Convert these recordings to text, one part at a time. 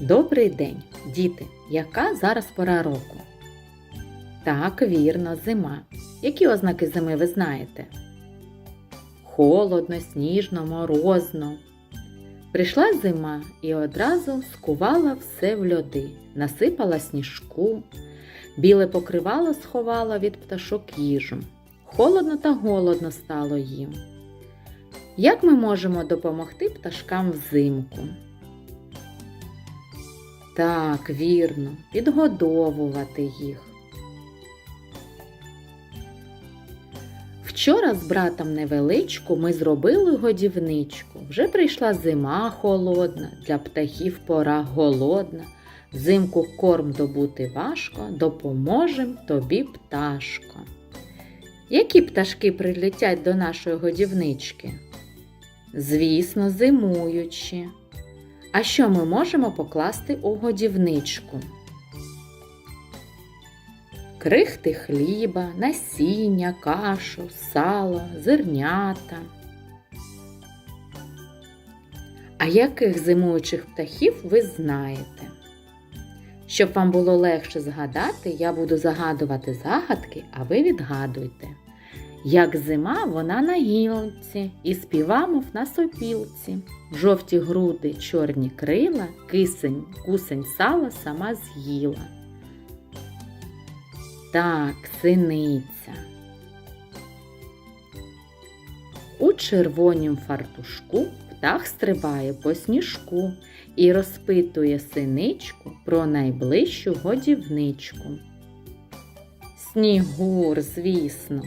Добрий день, діти! Яка зараз пора року? Так, вірно, зима. Які ознаки зими ви знаєте? Холодно, сніжно, морозно. Прийшла зима і одразу скувала все в льоди, насипала сніжку, біле покривало сховала від пташок їжу. Холодно та голодно стало їм. Як ми можемо допомогти пташкам взимку? Так, вірно, підгодовувати їх. Вчора з братом невеличку ми зробили годівничку. Вже прийшла зима холодна, для птахів пора голодна. Взимку корм добути важко, допоможем тобі, пташко. Які пташки прилетять до нашої годівнички? Звісно, зимуючі. А що ми можемо покласти у годівничку? Крихти хліба, насіння, кашу, сало, зернята. А яких зимуючих птахів ви знаєте? Щоб вам було легше згадати, я буду загадувати загадки, а ви відгадуйте. Як зима, вона на гілці, і співа, мов на сопілці. Жовті груди, чорні крила, кисень, кусень сала сама з'їла. Так, синиця. У червонім фартушку птах стрибає по сніжку і розпитує синичку про найближчу годівничку. Снігур, звісно.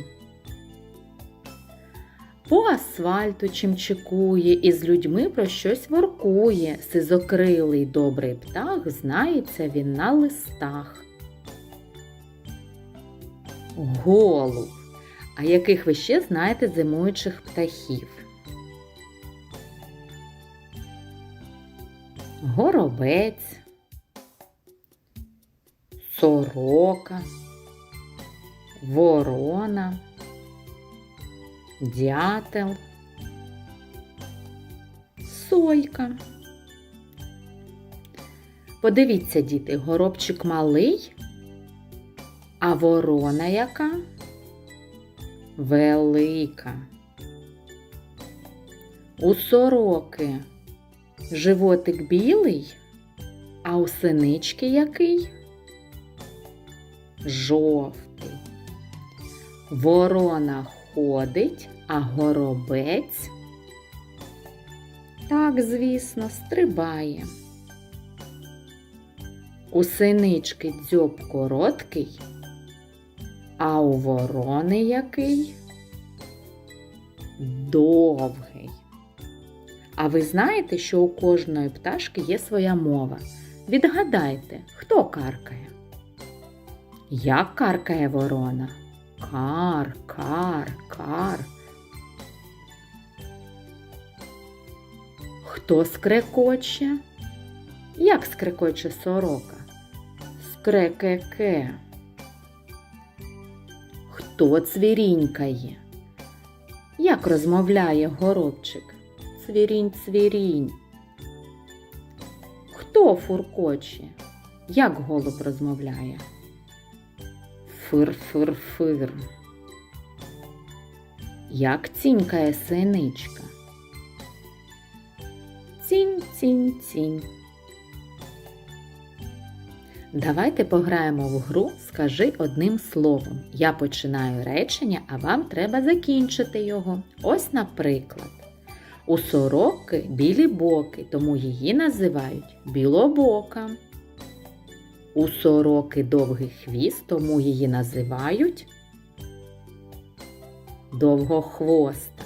По асфальту чимчикує і з людьми про щось воркує. Сизокрилий добрий птах, знається він на листах. Голуб. А яких ви ще знаєте зимуючих птахів? Горобець, сорока, ворона, дятел, сойка. Подивіться, діти, горобчик малий, а ворона яка? Велика. У сороки животик білий, а у синички який? Жовтий. Ворона ходить, а горобець. Так, звісно, стрибає. У синички дзьоб короткий, а у ворони який? Довгий. А ви знаєте, що у кожної пташки є своя мова? Відгадайте, хто каркає? Як каркає ворона? Кар, кар, кар. Хто скрекоче? Як скрекоче сорока? Скрекеке. Хто цвірінькає? Як розмовляє горобчик? Цвірінь, цвірінь. Хто фуркоче? Як голуб розмовляє? Фир-фир-фир. Як цінькає синичка? Цінь-цінь-цінь. Давайте пограємо в гру Скажи одним словом. Я починаю речення, а вам треба закінчити його. Ось, наприклад, у сороки білі боки, тому її називають білобока. У сороки довгий хвіст, тому її називають довгохвоста.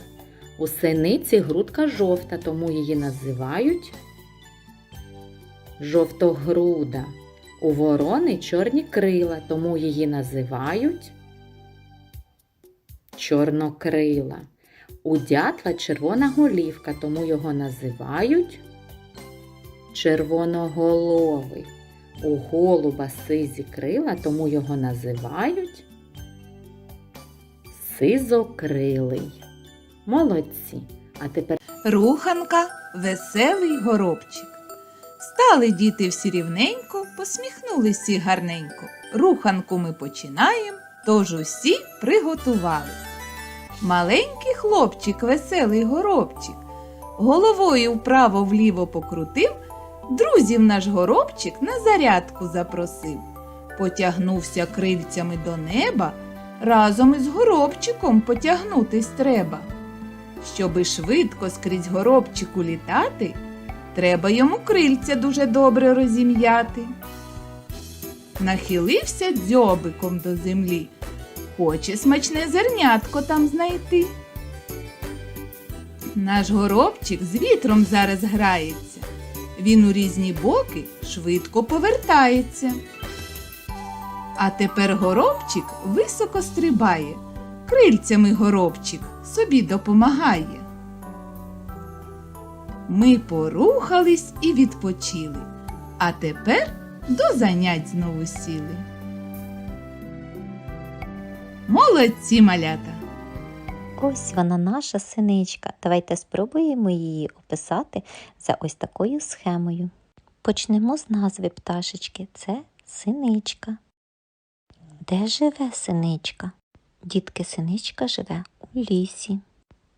У синиці грудка жовта, тому її називають жовтогруда. У ворони чорні крила, тому її називають чорнокрила. У дятла червона голівка, тому його називають червоноголовий. У голуба сизі крила, тому його називають сизокрилий. Молодці. А тепер Руханка веселий горобчик. Стали діти всі рівненько, посміхнулись всі гарненько. Руханку ми починаємо, тож усі приготувались. Маленький хлопчик, веселий горобчик, головою вправо-вліво покрутив, друзів наш горобчик на зарядку запросив. Потягнувся крильцями до неба, разом із горобчиком потягнутись треба. Щоби швидко скрізь горобчику літати, треба йому крильця дуже добре розім'яти. Нахилився дзьобиком до землі, хоче смачне зернятко там знайти. Наш горобчик з вітром зараз грається. Він у різні боки швидко повертається. А тепер горобчик високо стрибає, крильцями горобчик собі допомагає. Ми порухались і відпочили, а тепер до занять знову сіли. Молодці малята! Ось вона наша синичка. Давайте спробуємо її описати за ось такою схемою. Почнемо з назви пташечки. Це синичка. Де живе синичка? Дітки, синичка живе у лісі.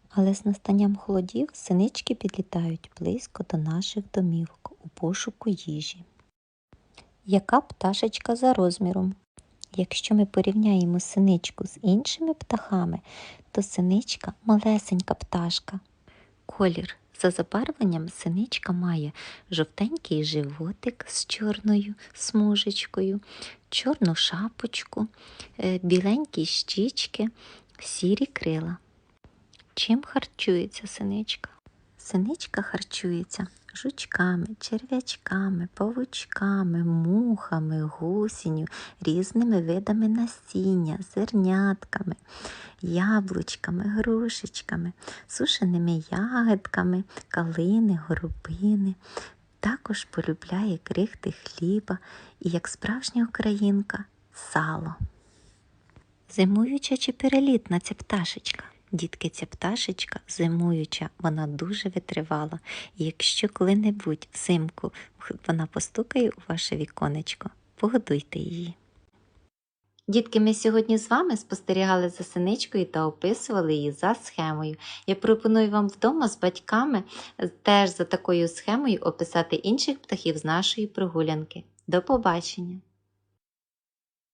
Але з настанням холодів синички підлітають близько до наших домівок у пошуку їжі. Яка пташечка за розміром? Якщо ми порівняємо синичку з іншими птахами, то синичка малесенька пташка. Колір за забарвленням синичка має жовтенький животик з чорною смужечкою, чорну шапочку, е, біленькі щічки, сірі крила. Чим харчується синичка? Синичка харчується жучками, черв'ячками, павучками, мухами, гусінню, різними видами насіння, зернятками, яблучками, грушечками, сушеними ягодками, калини, горобини. Також полюбляє крихти хліба і, як справжня українка, сало. Зимуюча чи перелітна ця пташечка? Дітки, ця пташечка зимуюча, вона дуже витривала. Якщо коли-небудь взимку вона постукає у ваше віконечко, погодуйте її. Дітки, ми сьогодні з вами спостерігали за синичкою та описували її за схемою. Я пропоную вам вдома з батьками теж за такою схемою описати інших птахів з нашої прогулянки. До побачення!